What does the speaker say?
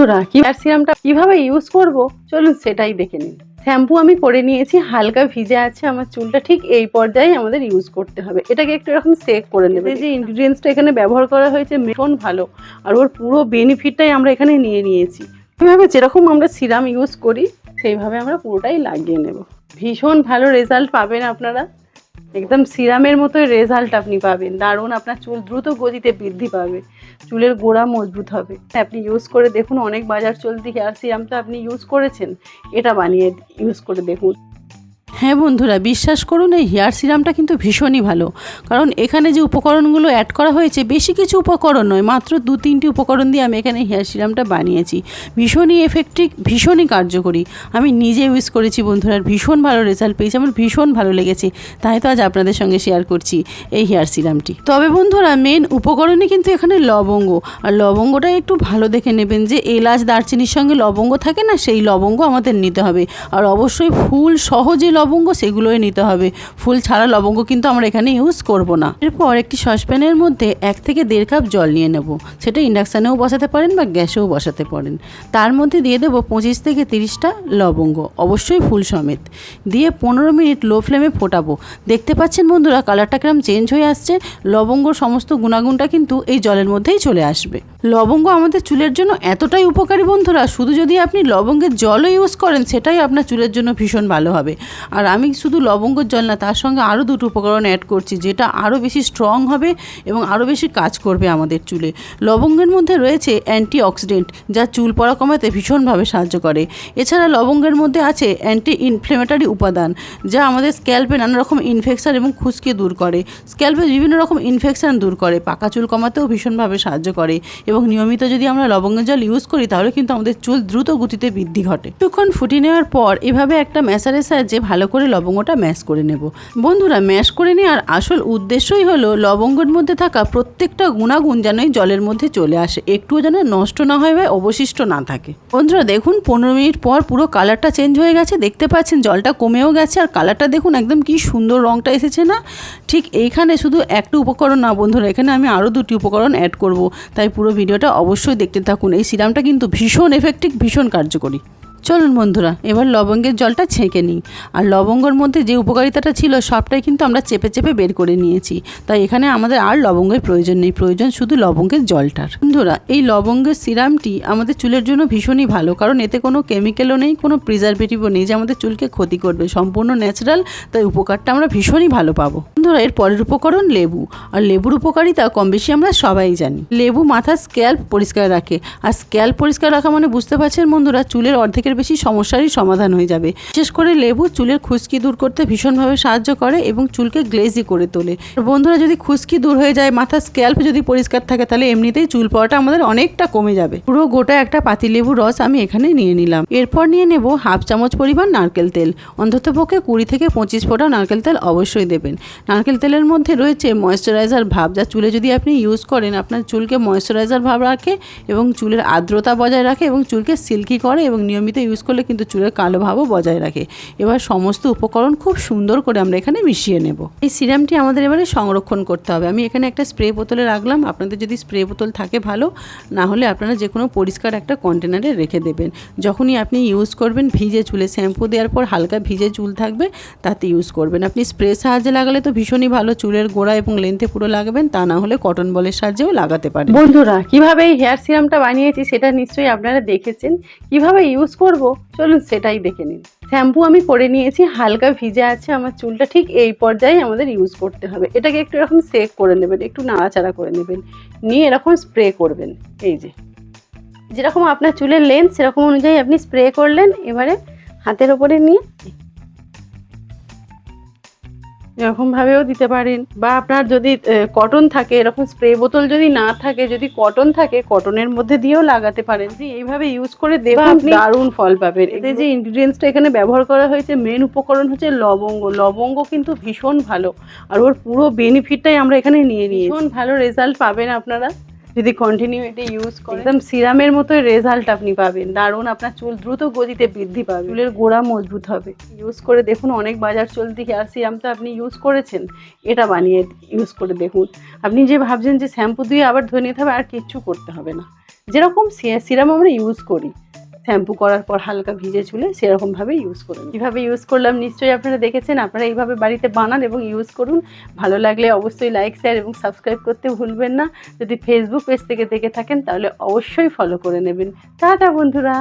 বন্ধুরা, কি সিরামটা কীভাবে ইউজ করব? চলুন সেটাই দেখে নিন শ্যাম্পু আমি করে নিয়েছি, হালকা ভিজে আছে, আমার চুলটা ঠিক এই পর্যায়ে আমাদের ইউজ করতে হবে। এটাকে একটু এরকম সেক করে নেবে। যে ইনগ্রিডিয়েন্টসটা এখানে ব্যবহার করা হয়েছে, ভীষণ ভালো। আর ওর পুরো বেনিফিটটাই আমরা এখানে নিয়ে নিয়েছি। এভাবে যেরকম আমরা সিরাম ইউজ করি, সেইভাবে আমরা পুরোটাই লাগিয়ে নেব। ভীষণ ভালো রেজাল্ট পাবেন আপনারা। একদম সিরামের মতো রেজাল্ট আপনি পাবেন। দারুণ, আপনার চুল দ্রুত গতিতে বৃদ্ধি পাবে। চুলের গোড়া মজবুত হবে। আপনি ইউজ করে দেখুন, অনেক বাজার চলতি হেয়ার সিরামটা আপনি ইউজ করেছেন। এটা বানিয়ে ইউজ করে দেখুন। হ্যাঁ বন্ধুরা, বিশ্বাস করুন, এই হেয়ার সিরামটা কিন্তু ভীষণই ভালো। কারণ এখানে যে উপকরণগুলো অ্যাড করা হয়েছে, বেশি কিছু উপকরণ নয়, মাত্র দু তিনটি উপকরণ দিয়ে আমি এখানে হেয়ার সিরামটা বানিয়েছি। ভীষণই এফেক্টিভ ভীষণই কার্যকরী। আমি নিজে ইউজ করেছি বন্ধুরা ভীষণ ভালো রেজাল্ট পেয়েছি, আমার ভীষণ ভালো লেগেছে। তাই তো আজ আপনাদের সঙ্গে শেয়ার করছি এই হেয়ার সিরামটি। তবে বন্ধুরা মেন উপকরণই কিন্তু এখানে লবঙ্গ। আর লবঙ্গটা একটু ভালো দেখে নেবেন যে, এলাচ, দারচিনির সঙ্গে লবঙ্গ থাকে না, সেই লবঙ্গ আমাদের নিতে হবে। আর অবশ্যই ফুল সহ যে লবঙ্গ সেগুলোই নিতে হবে। ফুল ছাড়া লবঙ্গ কিন্তু আমরা এখানে ইউজ করব না। এরপর একটি সসপ্যানের মধ্যে এক থেকে দেড় কাপ জল নিয়ে নেব। সেটা ইন্ডাকশানেও বসাতে পারেন বা গ্যাসেও বসাতে পারেন। তার মধ্যে দিয়ে দেবো পঁচিশ থেকে তিরিশটা লবঙ্গ, অবশ্যই ফুল সমেত। দিয়ে পনেরো মিনিট লো ফ্লেমে ফোটাবো। দেখতে পাচ্ছেন বন্ধুরা কালারটা কিরম চেঞ্জ হয়ে আসছে। লবঙ্গর সমস্ত গুণাগুণটা কিন্তু এই জলের মধ্যেই চলে আসবে। লবঙ্গ আমাদের চুলের জন্য এতটাই উপকারী বন্ধুরা, শুধু যদি আপনি লবঙ্গের জলও ইউজ করেন, সেটাই আপনার চুলের জন্য ভীষণ ভালো হবে। আর আমি শুধু লবঙ্গের জল না, তার সঙ্গে আরও দুটো উপকরণ অ্যাড করছি, যেটা আরও বেশি স্ট্রং হবে এবং আরও বেশি কাজ করবে আমাদের চুলে। লবঙ্গের মধ্যে রয়েছে অ্যান্টি অক্সিডেন্ট যা চুল পড়া কমাতে ভীষণভাবে সাহায্য করে। এছাড়া লবঙ্গের মধ্যে আছে অ্যান্টি ইনফ্লেমেটারি উপাদান, যা আমাদের স্ক্যাল্পে নানা রকম ইনফেকশন এবং খুশকি দূর করে। স্ক্যাল্পে বিভিন্ন রকম ইনফেকশান দূর করে, পাকা চুল কমাতেও ভীষণভাবে সাহায্য করে। এবং নিয়মিত যদি আমরা লবঙ্গের জল ইউজ করি, তাহলে কিন্তু আমাদের চুল দ্রুত গতিতে বৃদ্ধি ঘটে। কিছুক্ষণ ফুটিয়ে নেওয়ার পর এভাবে একটা ম্যাসারের সাহায্যে ভালো করে লবঙ্গটা ম্যাশ করে নেব। বন্ধুরা, ম্যাশ করে নেওয়ার আসল উদ্দেশ্যই হলো লবঙ্গের মধ্যে থাকা প্রত্যেকটা গুণাগুণ যেন জলের মধ্যে চলে আসে। একটুও যেন নষ্ট না হয় বা অবশিষ্ট না থাকে। বন্ধুরা, দেখুন, পনেরো মিনিট পর পুরো কালারটা চেঞ্জ হয়ে গেছে। দেখতে পাচ্ছেন, জলটা কমেও গেছে। আর কালারটা দেখুন, একদম কি সুন্দর রঙটা এসেছে না? ঠিক এইখানে শুধু একটা উপকরণ না বন্ধুরা, এখানে আমি আরও দুটি উপকরণ অ্যাড করব। তাই পুরো ভিডিওটা অবশ্যই দেখতে থাকুন। এই সিরামটা কিন্তু ভীষণ এফেক্টিভ ভীষণ কার্যকরী। চলুন বন্ধুরা, এবার লবঙ্গের জলটা ছেঁকে নিই। আর লবঙ্গর মধ্যে যে উপকারিতাটা ছিল, সবটাই কিন্তু আমরা চেপে চেপে বের করে নিয়েছি। তাই এখানে আমাদের আর লবঙ্গের প্রয়োজন নেই, প্রয়োজন শুধু লবঙ্গের জলটার। বন্ধুরা, এই লবঙ্গের সিরামটি আমাদের চুলের জন্য ভীষণই ভালো, কারণ এতে কোনো কেমিক্যালও নেই, কোনো প্রিজারভেটিভও নেই, যে আমাদের চুলকে ক্ষতি করবে, সম্পূর্ণ ন্যাচারাল, তাই উপকারটা আমরা ভীষণই ভালো পাবো। বন্ধুরা, এর পরের উপকরণ লেবু। আর লেবুর উপকারিতা কম বেশি আমরা সবাই জানি। লেবু মাথার স্ক্যাল্প পরিষ্কার রাখে। আর স্ক্যাল্প পরিষ্কার রাখা মানে বুঝতে পারছেন বন্ধুরা, চুলের অর্ধেকের বেশি সমস্যারই সমাধান হয়ে যাবে। বিশেষ করে লেবু চুলের খুশকি দূর করতে ভীষণভাবে সাহায্য করে এবং চুলকে গ্লেজি করে তোলে। বন্ধুরা, যদি খুশকি দূর হয়ে যায় মাথার স্ক্যাল্প যদি পরিষ্কার থাকে, তাহলে এমনিতেই চুল পড়াটা আমাদের অনেকটা কমে যাবে। পুরো গোটা একটা পাতিলেবু রস আমি এখানে নিয়ে নিলাম। এরপর নিয়ে নেব হাফ চামচ পরিমাণ নারকেল তেল। অন্ততপক্ষে কুড়ি থেকে পঁচিশ ফোঁটা নারকেল তেল অবশ্যই দেবেন। নারকেল তেলের মধ্যে রয়েছে ময়েশ্চারাইজার ভাব, যা চুলে যদি আপনি ইউজ করেন, আপনার চুলকে ময়েশ্চারাইজার ভাব রাখে এবং চুলের আর্দ্রতা বজায় রাখে এবং চুলকে সিল্কি করে এবং নিয়মিত ইউজ করলে কিন্তু চুলের কালো ভাবও বজায় রাখে। এবার সমস্ত উপকরণ খুব সুন্দর করে আমরা এখানে মিশিয়ে নেব। এই সিরামটি আমাদের এবারে সংরক্ষণ করতে হবে। আমি এখানে একটা স্প্রে বোতলে রাখলাম। আপনাদের যদি স্প্রে বোতল থাকে ভালো, না হলে আপনারা যে কোনো পরিষ্কার একটা কন্টেনারে রেখে দেবেন। যখনই আপনি ইউজ করবেন, ভিজে চুলে শ্যাম্পু দেওয়ার পর হালকা ভিজে চুল থাকবে, তাতে ইউজ করবেন। আপনি স্প্রে সাহায্যে লাগালে তো ভীষণই ভালো, চুলের গোড়া এবং লেন্থে পুরো লাগাবেন, তা না হলে কটন বলের সাহায্যেও লাগাতে পারেন। বন্ধুরা, কীভাবে এই হেয়ার সিরামটা বানিয়েছি সেটা নিশ্চয়ই আপনারা দেখেছেন। কীভাবে ইউজ করব? চলুন সেটাই দেখে নিন শ্যাম্পু আমি করে নিয়েছি, হালকা ভিজে আছে আমার চুলটা, ঠিক এই পর্যায়ে আমাদের ইউজ করতে হবে। এটাকে একটু এরকম সেক করে নেবেন, একটু নাড়াচাড়া করে নেবেন। নিয়ে এরকম স্প্রে করবেন, এই যে। যেরকম আপনার চুলের লেন্থ সেরকম অনুযায়ী আপনি স্প্রে করলেন, এবারে হাতের ওপরে নিয়ে এরকমভাবেও দিতে পারেন। বা আপনার যদি কটন থাকে এরকম স্প্রে বোতল যদি না থাকে যদি কটন থাকে কটনের মধ্যে দিয়েও লাগাতে পারেন। যে এইভাবে ইউজ করে দেবেন আপনি দারুণ ফল পাবেন। এতে যে ইনগ্রিডিয়েন্টসটা এখানে ব্যবহার করা হয়েছে মেন উপকরণ হচ্ছে লবঙ্গ। লবঙ্গ কিন্তু ভীষণ ভালো। আর ওর পুরো বেনিফিটটাই আমরা এখানে নিয়ে নিই ভীষণ ভালো রেজাল্ট পাবেন আপনারা। যদি কন্টিনিউ এটা ইউজ করেন একদম সিরামের মতো রেজাল্ট আপনি পাবেন। দারুণ, আপনার চুল দ্রুত গতিতে বৃদ্ধি পাবে। চুলের গোড়া মজবুত হবে। ইউজ করে দেখুন, অনেক বাজার চলতি হেয়ার সিরাম তো আপনি ইউজ করেছেন। এটা বানিয়ে ইউজ করে দেখুন। আপনি যে ভাবছেন যে শ্যাম্পু দিয়ে আবার ধরে নিতে হবে, আর কিচ্ছু করতে হবে না। যেরকম সিরাম আমরা ইউজ করি শ্যাম্পু করার পর হালকা ভিজে চুলে সেরকমভাবে ইউজ করুন কীভাবে ইউজ করলাম নিশ্চয়ই আপনারা দেখেছেন, আপনারা এইভাবে বাড়িতে বানান এবং ইউজ করুন। ভালো লাগলে অবশ্যই লাইক শেয়ার এবং সাবস্ক্রাইব করতে ভুলবেন না। যদি ফেসবুক পেজ থেকে দেখে থাকেন, তাহলে অবশ্যই ফলো করে নেবেন। টাটা বন্ধুরা!